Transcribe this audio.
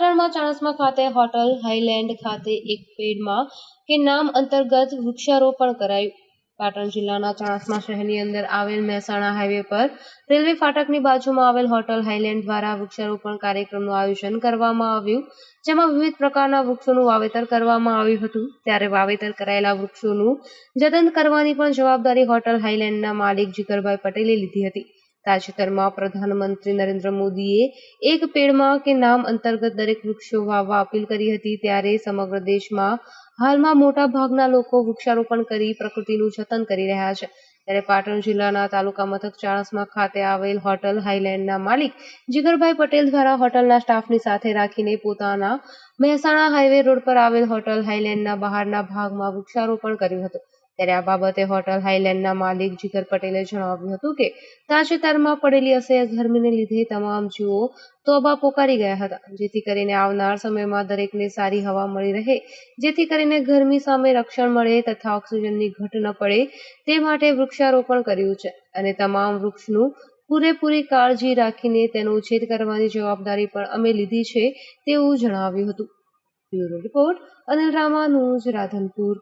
ચાણસ્મા ખાતે હોટલ હાઈલેન્ડ ખાતે એક પેડમાં કે નામ અંતર્ગત વૃક્ષારોપણ કરાયું. પાટણ જિલ્લાના ચાણસ્મા શહેરની અંદર આવેલ મહેસાણા હાઈવે પર રેલવે ફાટકની બાજુમાં આવેલ હોટલ હાઈલેન્ડ દ્વારા વૃક્ષારોપણ કાર્યક્રમનું આયોજન કરવામાં આવ્યું, જેમાં વિવિધ પ્રકારના વૃક્ષોનું વાવેતર કરવામાં આવ્યું હતું. ત્યારે વાવેતર કરાયેલા વૃક્ષોનું જતન કરવાની પણ જવાબદારી હોટલ હાઈલેન્ડના માલિક જીગરભાઈ પટેલે લીધી હતી. તાજેતરમાં પ્રધાનમંત્રી નરેન્દ્ર મોદીએ એક પેડમાં કે નામ અંતર્ગત દરેક વૃક્ષો વાવવા અપીલ કરી હતી ત્યારે સમગ્ર દેશમાં હાલમાં મોટા ભાગના લોકો વૃક્ષારોપણ કરી પ્રકૃતિનું જતન કરી રહ્યા છે. ત્યારે પાટણ જિલ્લાના તાલુકા મથક ચાણસમાં ખાતે આવેલ હોટલ હાઈલેન્ડના માલિક જીગરભાઈ પટેલ દ્વારા હોટલના સ્ટાફની સાથે રાખીને પોતાના મહેસાણા હાઈવે રોડ પર આવેલ હોટલ હાઈલેન્ડના બહારના ભાગમાં વૃક્ષારોપણ કર્યું હતું. ત્યારે આ બાબતે હોટલ હાઈલેન્ડના માલિક જીગર પટેલે જણાવ્યું હતું કે તાજેતરમાં પડેલી અસહ્ય ગરમીને લીધે તમામ જીવો તોબા પોકારી ગયા હતા, જેથી કરીને આવનાર સમયમાં દરેકને સારી હવા મળી રહે, જેથી કરીને ગરમી સામે રક્ષણ મળે તથા ઓક્સિજનની ઘટ ન પડે તે માટે વૃક્ષારોપણ કર્યું છે અને તમામ વૃક્ષનું પૂરેપૂરી કાળજી રાખીને તેનો ઉછેર કરવાની જવાબદારી પણ અમે લીધી છે તેવું જણાવ્યું હતું. Bureau report Anil Ramanuj Radhanpur.